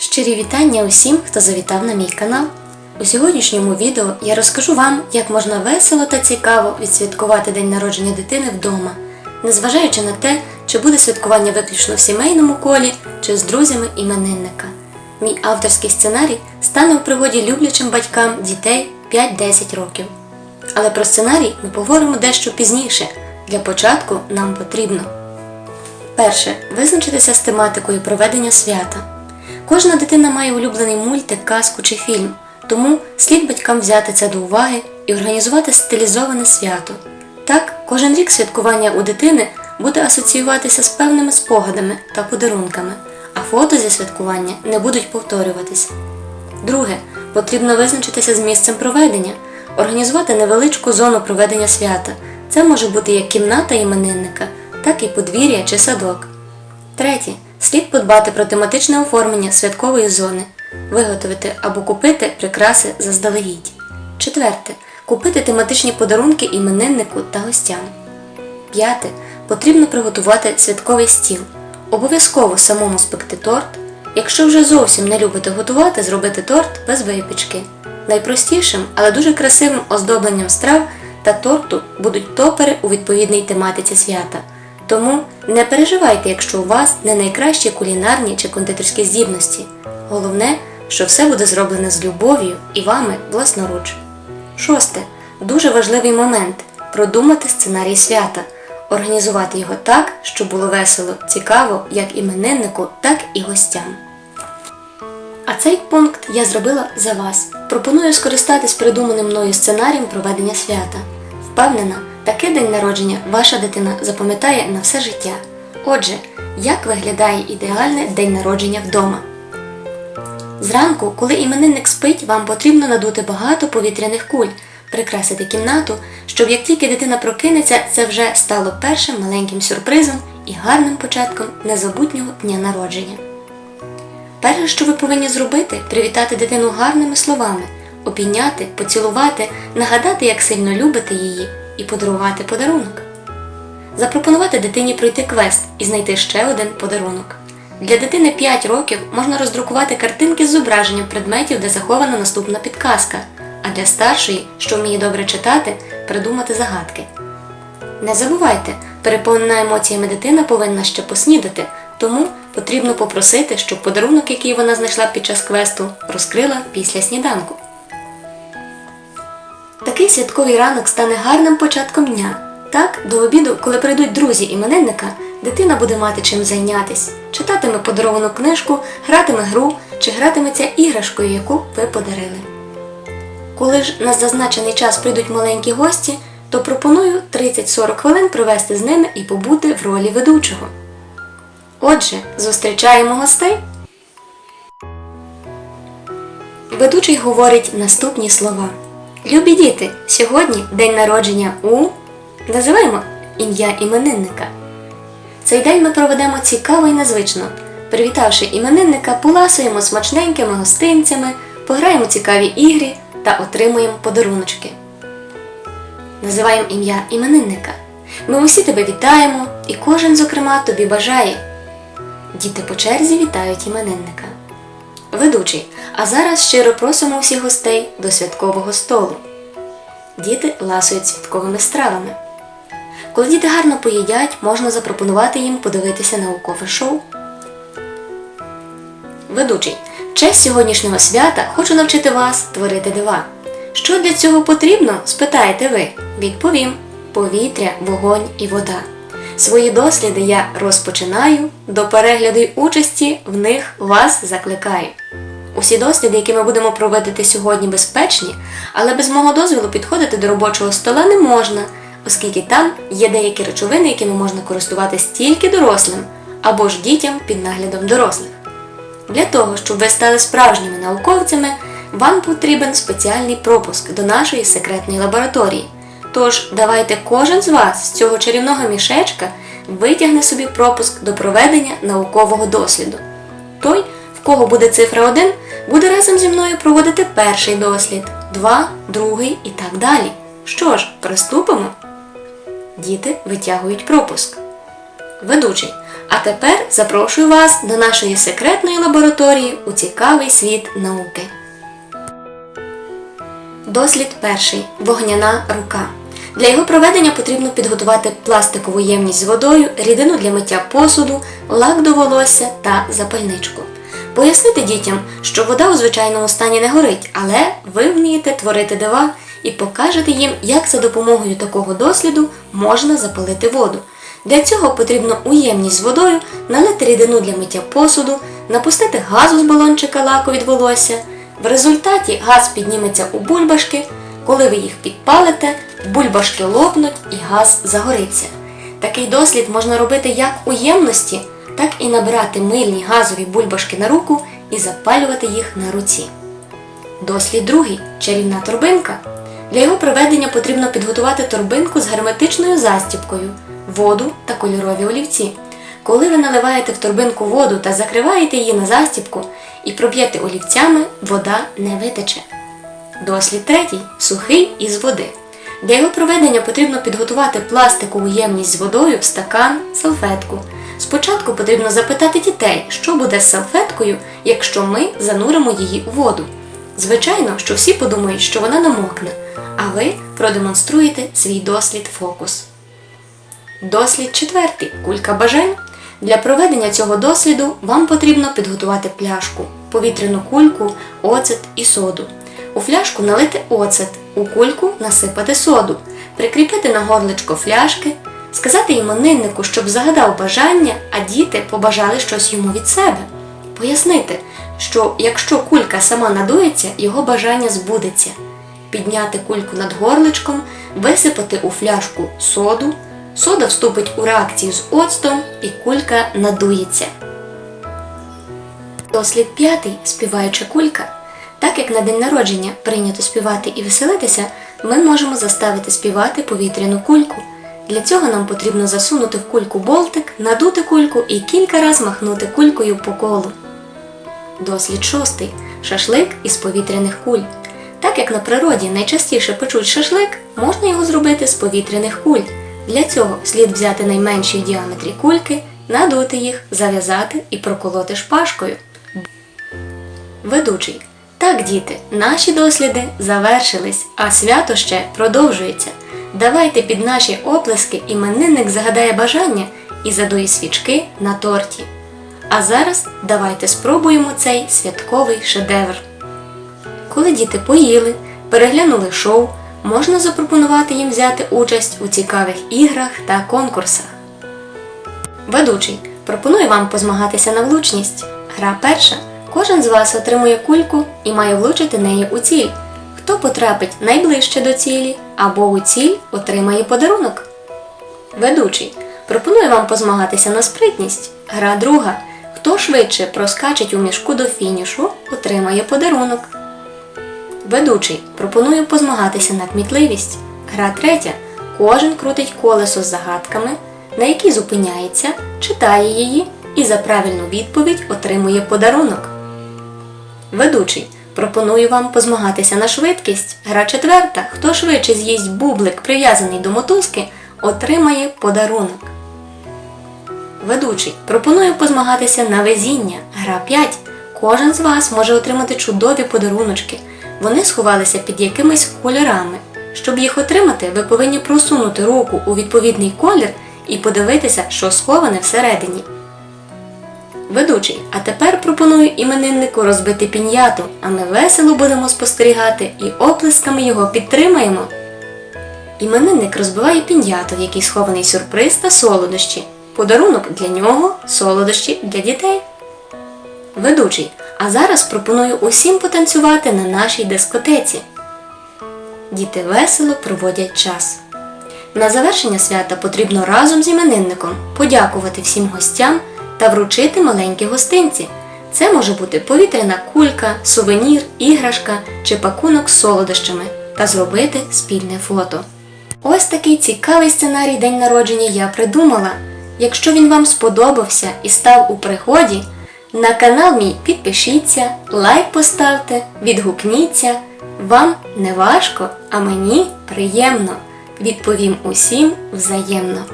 Щирі вітання усім, хто завітав на мій канал. У сьогоднішньому відео я розкажу вам, як можна весело та цікаво відсвяткувати день народження дитини вдома, незважаючи на те, чи буде святкування виключно в сімейному колі чи з друзями іменинника. Мій авторський сценарій стане у пригоді люблячим батькам дітей 5-10 років. Але про сценарій ми поговоримо дещо пізніше. Для початку нам потрібно Перше. Визначитися з тематикою проведення свята. Кожна дитина має улюблений мультик, казку чи фільм, тому слід батькам взяти це до уваги і організувати стилізоване свято. Так, кожен рік святкування у дитини буде асоціюватися з певними спогадами та подарунками, а фото зі святкування не будуть повторюватись. Друге, потрібно визначитися з місцем проведення, організувати невеличку зону проведення свята. Це може бути як кімната іменинника, так і подвір'я чи садок. Третє. Слід подбати про тематичне оформлення святкової зони, виготовити або купити прикраси заздалегідь. Четверте. Купити тематичні подарунки імениннику та гостям. П'яте. Потрібно приготувати святковий стіл. Обов'язково самому спекти торт. Якщо вже зовсім не любите готувати, зробити торт без випічки. Найпростішим, але дуже красивим оздобленням страв та торту будуть топери у відповідній тематиці свята. Тому не переживайте, якщо у вас не найкращі кулінарні чи кондитерські здібності. Головне, що все буде зроблено з любов'ю і вами власноруч. Шосте. Дуже важливий момент продумати сценарій свята, організувати його так, щоб було весело, цікаво як імениннику, так і гостям. А цей пункт я зробила за вас. Пропоную скористатись придуманим мною сценарієм проведення свята. Впевнена, такий день народження ваша дитина запам'ятає на все життя. Отже, як виглядає ідеальний день народження вдома? Зранку, коли іменинник спить, вам потрібно надути багато повітряних куль, прикрасити кімнату, щоб як тільки дитина прокинеться, це вже стало першим маленьким сюрпризом і гарним початком незабутнього дня народження. Перше, що ви повинні зробити, привітати дитину гарними словами, обійняти, поцілувати, нагадати, як сильно любите її, і подарувати подарунок. Запропонувати дитині пройти квест і знайти ще один подарунок. Для дитини 5 років можна роздрукувати картинки з зображенням предметів, де захована наступна підказка, а для старшої, що вміє добре читати, придумати загадки. Не забувайте, переповнена емоціями дитина повинна ще поснідати, тому потрібно попросити, щоб подарунок, який вона знайшла під час квесту, розкрила після сніданку. Такий святковий ранок стане гарним початком дня. Так, до обіду, коли прийдуть друзі іменинника, дитина буде мати чим зайнятись, читатиме подаровану книжку, гратиме гру чи гратиметься іграшкою, яку ви подарили. Коли ж на зазначений час прийдуть маленькі гості, то пропоную 30-40 хвилин провести з ними і побути в ролі ведучого. Отже, зустрічаємо гостей. Ведучий говорить наступні слова. Любі діти, сьогодні день народження у. Називаємо ім'я іменинника. Цей день ми проведемо цікаво і незвично. Привітавши іменинника, поласуємо смачненькими гостинцями, пограємо цікаві ігри та отримуємо подаруночки. Називаємо ім'я іменинника. Ми усі тебе вітаємо, і кожен, зокрема, тобі бажає. Діти по черзі вітають іменинника. Ведучий, а зараз щиро просимо усіх гостей до святкового столу. Діти ласують святковими стравами. Коли діти гарно поїдять, можна запропонувати їм подивитися наукове шоу. Ведучий, честь сьогоднішнього свята хочу навчити вас творити дива. Що для цього потрібно, спитаєте ви. Відповім: повітря, вогонь і вода. Свої досліди я розпочинаю, до перегляду й участі в них вас закликаю. Усі досліди, які ми будемо проводити сьогодні, безпечні, але без мого дозволу підходити до робочого стола не можна, оскільки там є деякі речовини, якими можна користуватись тільки дорослим або ж дітям під наглядом дорослих. Для того, щоб ви стали справжніми науковцями, вам потрібен спеціальний пропуск до нашої секретної лабораторії. Тож давайте кожен з вас з цього чарівного мішечка витягне собі пропуск до проведення наукового досліду. Той, в кого буде цифра 1, буде разом зі мною проводити перший дослід, два, другий і так далі. Що ж, приступимо? Діти витягують пропуск. Ведучий. А тепер запрошую вас до нашої секретної лабораторії у цікавий світ науки. Дослід перший. Вогняна рука. Для його проведення потрібно підготувати пластикову ємність з водою, рідину для миття посуду, лак до волосся та запальничку. Пояснити дітям, що вода у звичайному стані не горить, але ви вмієте творити дива і покажете їм, як за допомогою такого досліду можна запалити воду. Для цього потрібно у ємність з водою налити рідину для миття посуду, напустити газу з балончика лаку від волосся. В результаті газ підніметься у бульбашки. Коли ви їх підпалите, бульбашки лопнуть і газ загориться. Такий дослід можна робити як у ємності, так і набирати мильні газові бульбашки на руку і запалювати їх на руці. Дослід другий чарівна торбинка. Для його проведення потрібно підготувати торбинку з герметичною застіпкою, воду та кольорові олівці. Коли ви наливаєте в торбинку воду та закриваєте її на застіпку і проб'єте олівцями, вода не витече. Дослід третій сухий із води. Для його проведення потрібно підготувати пластикову ємність з водою, в стакан, салфетку. Спочатку потрібно запитати дітей, що буде з салфеткою, якщо ми зануримо її у воду. Звичайно, що всі подумають, що вона намокне, а ви продемонструєте свій дослід фокус. Дослід четвертий кулька бажань. Для проведення цього досліду вам потрібно підготувати пляшку, повітряну кульку, оцет і соду. У фляжку налити оцет, у кульку насипати соду, прикріпити на горличко фляшки, сказати імениннику, щоб загадав бажання, а діти побажали щось йому від себе. Пояснити, що якщо кулька сама надується, його бажання збудеться. Підняти кульку над горличком, висипати у фляжку соду, сода вступить у реакцію з оцтом і кулька надується. Дослід п'ятий співаюча кулька. Так як на день народження прийнято співати і веселитися, ми можемо заставити співати повітряну кульку. Для цього нам потрібно засунути в кульку болтик, надути кульку і кілька разів махнути кулькою по колу. Дослід шостий шашлик із повітряних куль. Так як на природі найчастіше печуть шашлик, можна його зробити з повітряних куль. Для цього слід взяти найменші в діаметрі кульки, надути їх, зав'язати і проколоти шпажкою. Ведучий. Так, діти, наші досліди завершились, а свято ще продовжується. Давайте під наші оплески іменинник загадає бажання і задує свічки на торті. А зараз давайте спробуємо цей святковий шедевр. Коли діти поїли, переглянули шоу, можна запропонувати їм взяти участь у цікавих іграх та конкурсах. Ведучий пропоную вам позмагатися на влучність. Гра перша. Кожен з вас отримує кульку і має влучити нею у ціль. Хто потрапить найближче до цілі або у ціль отримає подарунок. Ведучий пропоную вам позмагатися на спритність. Гра друга. Хто швидше проскачить у мішку до фінішу, отримає подарунок. Ведучий пропоную позмагатися на кмітливість. Гра третя. Кожен крутить колесо з загадками, на якій зупиняється, читає її і за правильну відповідь отримує подарунок. Ведучий. Пропоную вам позмагатися на швидкість. Гра четверта. Хто швидше з'їсть бублик, прив'язаний до мотузки, отримає подарунок. Ведучий. Пропоную позмагатися на везіння. Гра 5. Кожен з вас може отримати чудові подаруночки. Вони сховалися під якимись кольорами. Щоб їх отримати, ви повинні просунути руку у відповідний колір і подивитися, що сховане всередині. Ведучий, а тепер пропоную імениннику розбити піньяту, а ми весело будемо спостерігати і оплесками його підтримаємо. Іменинник розбиває піньяту, в якій схований сюрприз та солодощі. Подарунок для нього, солодощі для дітей. Ведучий, а зараз пропоную усім потанцювати на нашій дискотеці. Діти весело проводять час. На завершення свята потрібно разом з іменинником подякувати всім гостям та вручити маленькі гостинці. Це може бути повітряна кулька, сувенір, іграшка чи пакунок з солодощами та зробити спільне фото. Ось такий цікавий сценарій день народження я придумала. Якщо він вам сподобався і став у пригоді, на канал мій підпишіться, лайк поставте, відгукніться. Вам не важко, а мені приємно. Відповім усім взаємно.